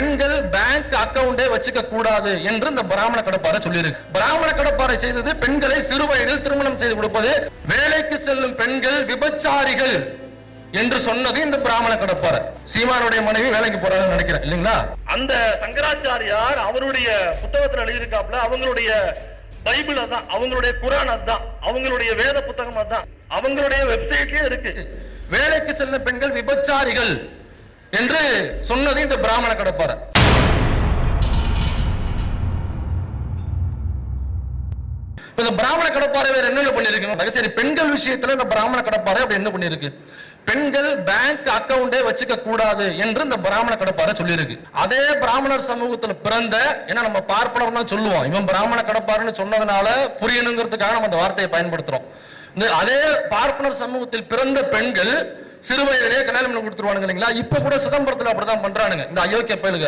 பெண்கள் பேங்க் அக்கவுண்டே வச்சுக்க கூடாது என்று இந்த பிராமண கடப்பாறை சொல்லியிருக்கு. பிராமண கடப்பாறை செய்தது பெண்களை சிறு வயதில் திருமணம் செய்து கொடுப்பது வேலைக்கு செல்லும் பெண்கள் விபச்சாரிகள் என்று சொன்னது இந்த பிராமண கடப்பாறை. சீமானுடைய மனைவி வேலைக்கு போறாங்கன்னு நினைக்கிறேன் இல்லைங்களா? அந்த சங்கராச்சாரியார் அவருடைய புத்தகத்துல எழுதியிருக்காப்ல அவங்களுடைய பைபிள் அதான் அவங்களுடைய குரான் அதான் அவங்களுடைய வேத புத்தகம் அதான் அவங்களுடைய வெப்சைட்லயே இருக்கு. வேலைக்கு செல்லும் பெண்கள் விபச்சாரிகள். என்று சொன்னது இந்த பிராமண கடப்பாறை. இந்த பிராமண கடப்பாறை வேற என்ன பண்ணிருக்கு சரி பெண்கள் விஷயத்துல இந்த பிராமண கடப்பாறை அப்படி என்ன பண்ணிருக்கு பெண்கள் பேங்க் அக்கவுண்டே வச்சுக்க கூடாது என்று இந்த பிராமண கடப்பாறை சொல்லியிருக்கு. அதே பிராமணர் சமூகத்துல பிறந்த ஏன்னா நம்ம பார்ப்பனர் தான் சொல்லுவோம். இவன் பிராமண கடப்பாருன்னு சொன்னதுனால புரியணுங்கிறதுக்காக நம்ம அந்த வார்த்தையை பயன்படுத்துறோம். இந்த அதே பார்ப்பனர் சமூகத்தில் பிறந்த பெண்கள் சிறு வயதிலேயே கல்யாணம் பண்ணி கொடுத்துருவானுங்க இல்லைங்களா? இப்ப கூட சிதம்பரத்தில் அப்படிதான் பண்றானுங்க. இந்த அயோக்கிய பயலுக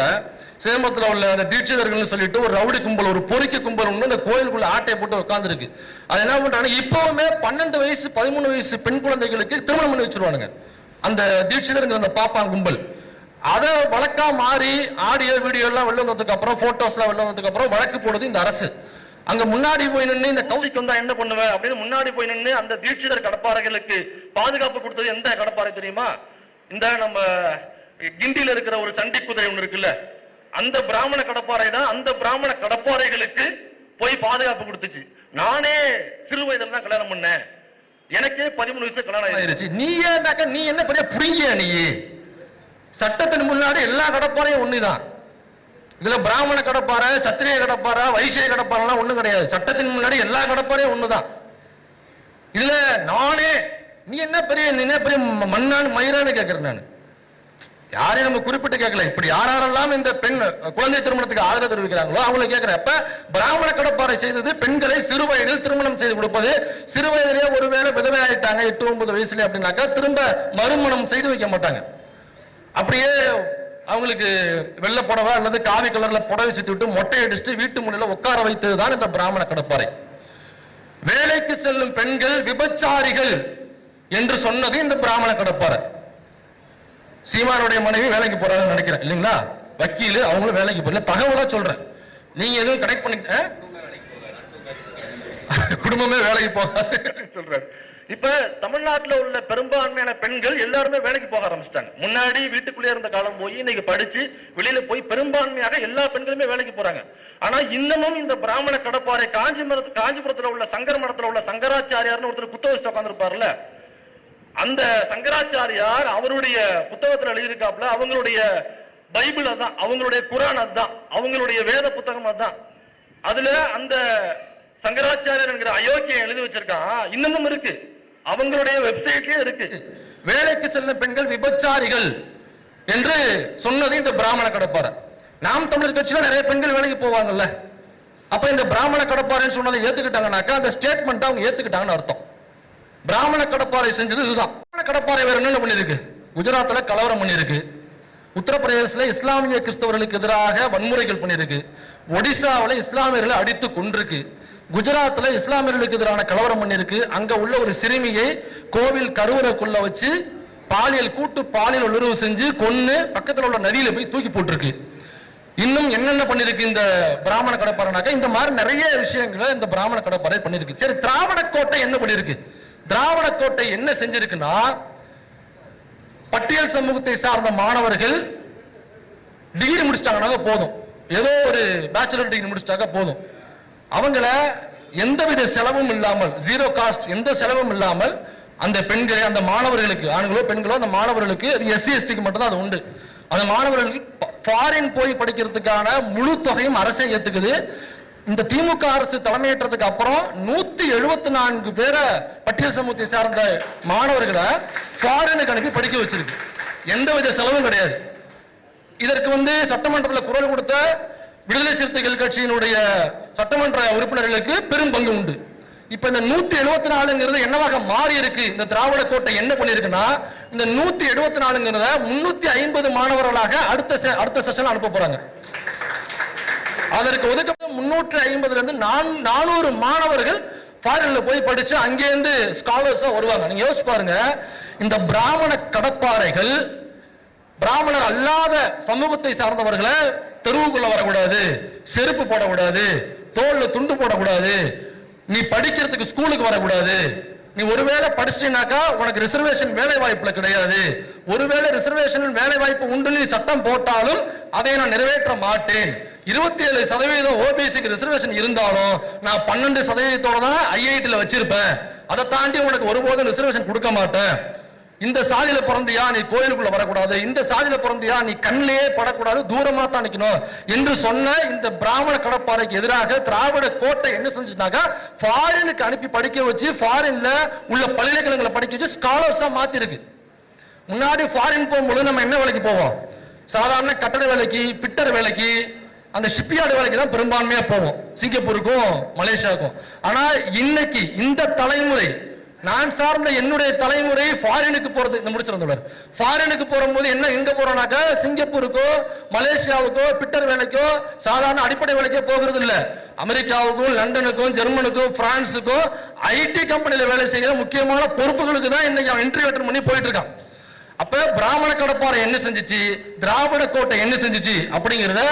சிதம்பரத்தில் உள்ள அந்த தீட்சிதர்கள்னு சொல்லிட்டு ஒரு ரவுடி கும்பல் ஒரு பொறிக்க கும்பல் ஒன்று இந்த கோயிலுக்குள்ள ஆட்டையை போட்டு உட்காந்துருக்கு அது என்ன பண்றாங்க? இப்பவுமே பன்னெண்டு வயசு பதிமூணு வயசு பெண் குழந்தைகளுக்கு திருமணம் பண்ணி வச்சிருவானுங்க. அந்த தீட்சிதர்கள் அந்த பாப்பான் கும்பல். அதை வழக்கா மாறி ஆடியோ வீடியோ எல்லாம் வெளில வந்ததுக்கு அப்புறம் போட்டோஸ் எல்லாம் வெளில வந்ததுக்கு அப்புறம் வழக்கு போடுது இந்த அரசு. அங்க முன்னாடி போய் நின்று இந்த கௌசிக்கு வந்தா என்ன பண்ணுவேன் அப்படின்னு முன்னாடி போய் நின்று அந்த தீட்சிதர் கடப்பாறைகளுக்கு பாதுகாப்பு கொடுத்தது எந்த கடப்பாறை தெரியுமா? இந்த நம்ம கிண்டியில இருக்கிற ஒரு சண்டி குதிரை ஒண்ணு இருக்குல்ல அந்த பிராமண கடப்பாறை தான் அந்த பிராமண கடப்பாறைகளுக்கு போய் பாதுகாப்பு கொடுத்துச்சு. நானே சிறு வயதுல தான் கல்யாணம் பண்ணேன். எனக்கே பதிமூணு வயசு கல்யாணம் ஆயிருச்சு ஆயிருச்சு நீ ஏன்னாக்க நீ என்ன பெரிய புரிங்கிய நீ? சட்டத்தின் முன்னாடி எல்லா கடப்பாறையும் ஒண்ணுதான். இதுல பிராமண கடப்பாறை சத்திரிய கடப்பாறை வைசிய கடப்பாறைலாம் ஒண்ணும் கிடையாது. சட்டத்தின் முன்னாடி எல்லா கடப்பாறையும் ஒண்ணுதான். இதுல நானே நீ என்ன பெரிய நீ என்ன பெரிய ம- மண்ணான்னு மயிரான்னு கேட்கிறேன் நான். யாரையும் நம்ம குறிப்பிட்டு கேட்கல இப்படி யாரெல்லாம் இந்த பெண் குழந்தை திருமணத்துக்கு ஆதரவு தெரிவிக்கிறாங்களோ அவங்களை கேட்கிறப்ப பிராமண கடப்பாறை செய்தது பெண்களை சிறு வயதில் திருமணம் செய்து கொடுப்பது. சிறு வயதிலே ஒருவேளை விதவை ஆயிட்டாங்க எட்டு ஒன்பது வயசுல அப்படின்னாக்கா திரும்ப மறுமணம் செய்து வைக்க மாட்டாங்க. அப்படியே அவங்களுக்கு வெள்ளை புடவை அல்லது காவி கலர்ல புடவை சுத்தி விட்டு மொட்டை அடிச்சுட்டு வீட்டு முன்னில உட்கார வைத்தது தான் இந்த பிராமண கடப்பாறை. வேலைக்கு செல்லும் பெண்கள் விபச்சாரிகள் என்று சொன்னது இந்த பிராமண கடப்பாறை. சீமானுடைய மனைவி வேலைக்கு போறாங்கன்னு நினைக்கிறேன் இல்லைங்களா? வக்கீல் அவங்களும் வேலைக்கு போகல தகவலா சொல்றேன். நீங்க எதுவும் கனெக்ட் பண்ணிக்க குடும்பமே வேலைக்கு போகாது சொல்றாரு. இப்ப தமிழ்நாட்டுல உள்ள பெரும்பான்மையான பெண்கள் எல்லாருமே வேலைக்கு போக ஆரம்பிச்சிட்டாங்க. முன்னாடி வீட்டுக்குள்ளே இருந்த காலம் போய் இன்னைக்கு படிச்சு வெளியில போய் பெரும்பான்மையாக எல்லா பெண்களுமே வேலைக்கு போறாங்க. ஆனா இன்னமும் இந்த பிராமண கடப்பாறை காஞ்சிபுரத்து காஞ்சிபுரத்துல உள்ள சங்கர மடத்துல உள்ள சங்கராச்சாரியார்னு ஒருத்தர் குத்த வச்சு உட்காந்துருப்பாருல்ல அந்த சங்கராச்சாரியார் அவருடைய புத்தகத்துல எழுதியிருக்காப்ல அவங்களுடைய பைபிள் அதான் அவங்களுடைய குரான் அதுதான் அவங்களுடைய வேத புத்தகம் அதுதான். அதுல அந்த சங்கராச்சாரியர் என்கிற அயோக்கியம் எழுதி வச்சிருக்கான். இன்னமும் இருக்கு. அவங்களுடைய வெப்சைட்லயே இருக்கு. வேலைக்கு செல்லும் பெண்கள் விபச்சாரிகள் என்று சொன்னது இந்த பிராமண கடப்பாறை. நாம் தமிழர் கட்சியில நிறைய பெண்கள் வேலைக்கு போவாங்கல்ல. அப்ப இந்த பிராமண கடப்பாறைன்னு சொன்னதை ஏத்துக்கிட்டாங்கனாக்கா அந்த ஸ்டேட்மெண்ட் அவங்க ஏத்துக்கிட்டாங்கன்னு அர்த்தம். பிராமண கடப்பாறை செஞ்சது இதுதான். பிராமண கடப்பாறை வேற என்னென்ன பண்ணிருக்கு குஜராத்ல கலவரம் பண்ணிருக்கு உத்தரப்பிரதேசத்துல இஸ்லாமிய கிறிஸ்தவர்களுக்கு எதிராக வன்முறைகள் பண்ணிருக்கு ஒடிசாவில் இஸ்லாமியர்களை அடித்து கொண்டிருக்கு குஜராத்தில் இஸ்லாமியர்களுக்கு எதிரான கலவரம் பண்ணியிருக்கு அங்கே உள்ள ஒரு சிறுமியை கோவில் கருவறைக்குள்ள வச்சு பாலியல் கூட்டு பாலியல் உணர்வு செஞ்சு கொன்று பக்கத்தில் உள்ள நதியில் போய் தூக்கி போட்டிருக்கு. இன்னும் என்னென்ன பண்ணிருக்கு இந்த பிராமண கடப்பாறைனாக்க இந்த மாதிரி நிறைய விஷயங்களை இந்த பிராமண கடப்பாறை பண்ணிருக்கு. சரி திராவிட கோட்டை என்ன பண்ணிருக்கு? திராவிட கோட்டை என்ன செஞ்சிருக்குன்னா பட்டியல் சமூகத்தை சார்ந்த மாணவர்கள் டிகிரி முடிச்சிட்டாங்கனாக்க போதும். ஏதோ ஒரு பேச்சுலர் டிகிரி முடிச்சிட்டாக்க போதும். அவங்கள எந்தவித செலவும் இல்லாமல் ஜீரோ காஸ்ட் எந்த செலவும் இல்லாமல் அந்த பெண்களை அந்த மாணவர்களுக்கு ஆண்களோ பெண்களோ அந்த மாணவர்களுக்கு எஸ்சி எஸ்டிக்கு மட்டும்தான் அது உண்டு. அந்த மாணவர்களுக்கு ஃபாரின் போய் படிக்கிறதுக்கான முழு தொகையும் அரசே ஏத்துக்குது. இந்த திமுக அரசு தலைமையேற்றதுக்கு அப்புறம் நூத்தி எழுபத்தி நான்கு பேரை பட்டியல் சமூகத்தை சார்ந்த மாணவர்களை ஃபாரினுக்கு அனுப்பி படிக்க வச்சிருக்கு. எந்தவித செலவும் கிடையாது. இதற்கு வந்து சட்டமன்றத்தில் குரல் கொடுத்த விடுதலை சிறுத்தைகள் கட்சியினுடைய சட்டமன்ற உறுப்பினர்களுக்கு பெரும் பங்கு உண்டு. இப்ப இந்த நூத்தி எழுபத்தி நாலுங்கிறது என்னவாக மாறி இருக்கு? இந்த திராவிட கோட்டை என்ன பண்ணிருக்குன்னா இந்த நூத்தி எழுபத்தி நாலுங்கிறத முன்னூத்தி ஐம்பது மாணவர்களாக அடுத்த அடுத்த செஷன் அனுப்ப போறாங்க. அதற்கு ஒதுக்க முன்னூற்றி ஐம்பதுல இருந்து நான் நானூறு மாணவர்கள் ஃபாரின்ல போய் படிச்சு அங்கேருந்து ஸ்காலர்ஸா வருவாங்க. நீங்க யோசிச்சு பாருங்க இந்த பிராமண கடப்பாறைகள் பிராமணர் அல்லாத சமூகத்தை சார்ந்தவர்களை தெருவுக்குள்ள வரக்கூடாது செருப்பு போடக்கூடாது தோல்ல துண்டு போடக்கூடாது நீ படிக்கிறதுக்கு ஸ்கூலுக்கு வரக்கூடாது. நீ ஒருவேளை படிச்சினாக்கா உனக்கு ரிசர்வேஷன் வேலை வாய்ப்புல கிடையாது. ஒருவேளை ரிசர்வேஷன் வேலை வாய்ப்பு உண்டு நீ சட்டம் போட்டாலும் அதை நான் நிறைவேற்ற மாட்டேன். இருபத்தி ஏழு சதவீதம் ஓபிசிக்கு ரிசர்வேஷன் இருந்தாலும் நான் பன்னெண்டு சதவீதத்தோட தான் ஐஐடியில் வச்சிருப்பேன். அதை தாண்டி உனக்கு ஒருபோதும் ரிசர்வேஷன் கொடுக்க மாட்டேன். இந்த சாதியில பிறந்தியா நீ கோயிலுக்குள்ள வரக்கூடாது. இந்த சாதியில பிறந்தியா நீ கண்ணிலேயே படக்கூடாது. தூரமா தான் நிக்கணும். என்று சொன்ன இந்த பிராமண கடப்பாறைக்கு எதிராக திராவிட கோட்டை என்ன செஞ்சுட்டாங்க ஃபாரினுக்கு அனுப்பி படிக்க வச்சு ஃபாரின்ல உள்ள பல்கலைக்கழகங்களை படிக்க வச்சு ஸ்காலர்ஸா மாத்திருக்கு. முன்னாடி ஃபாரின் போகும்போது நம்ம என்ன வேலைக்கு போவோம்? சாதாரண கட்டட வேலைக்கு பிட்டர் வேலைக்கு அந்த ஷிப்யார்டு வேலைக்கு தான் பெரும்பான்மையா போவோம். சிங்கப்பூருக்கும் மலேசியாவுக்கும். ஆனா இன்னைக்கு இந்த தலைமுறை நான் சார்ந்த என்னுடைய தலைமுறை ஃபாரினுக்கு போறது இந்த முடிச்சிருந்தவர் ஃபாரினுக்கு போகும்போது என்ன எங்க போறோம்னாக்கா சிங்கப்பூருக்கோ மலேசியாவுக்கோ பிட்டர் வேலைக்கோ சாதாரண அடிப்படை வேலைக்கோ போகிறது இல்லை. அமெரிக்காவுக்கும் லண்டனுக்கும் ஜெர்மனுக்கும் பிரான்ஸுக்கும் ஐடி கம்பெனியில் வேலை செய்கிற முக்கியமான பொறுப்புகளுக்கு தான் இன்னைக்கு அவன் இன்டர்வியூ அட்டன் பண்ணி போயிட்டு இருக்கான். அப்ப பிராமண கடப்பாறை என்ன செஞ்சிச்சு? திராவிட கோட்டை என்ன செஞ்சிச்சு? அப்படிங்கிறத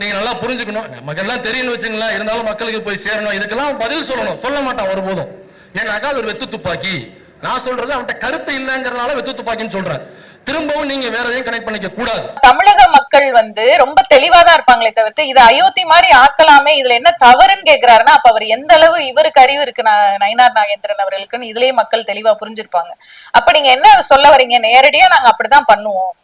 நீங்க நல்லா புரிஞ்சுக்கணும். நமக்கு எல்லாம் தெரியும்னு வச்சுங்களா இருந்தாலும் மக்களுக்கு போய் சேரணும். இதுக்கெல்லாம் பதில் சொல்லணும். சொல்ல மாட்டான் ஒருபோதும். ஏன்னாக்கா அது ஒரு வெத்து துப்பாக்கி. நான் சொல்றது அவன்கிட்ட கருத்து இல்லைங்கிறனால வெத்து துப்பாக்கின்னு சொல்றேன். திரும்பவும் நீங்க வேற எதையும் கனெக்ட் பண்ணிக்க கூடாது. தமிழக மக்கள் வந்து ரொம்ப தெளிவாதான் இருப்பாங்களே தவிர்த்து இது அயோத்தி மாதிரி ஆக்கலாமே இதுல என்ன தவறுன்னு கேக்குறாருன்னா அப்ப அவர் எந்த அளவு இவருக்கு அறிவு இருக்கு ந- நயினார் நாகேந்திரன் அவர்களுக்குன்னு இதுலயே மக்கள் தெளிவா புரிஞ்சிருப்பாங்க. அப்ப நீங்க என்ன சொல்ல வரீங்க? நேரடியா நாங்க அப்படிதான் பண்ணுவோம்.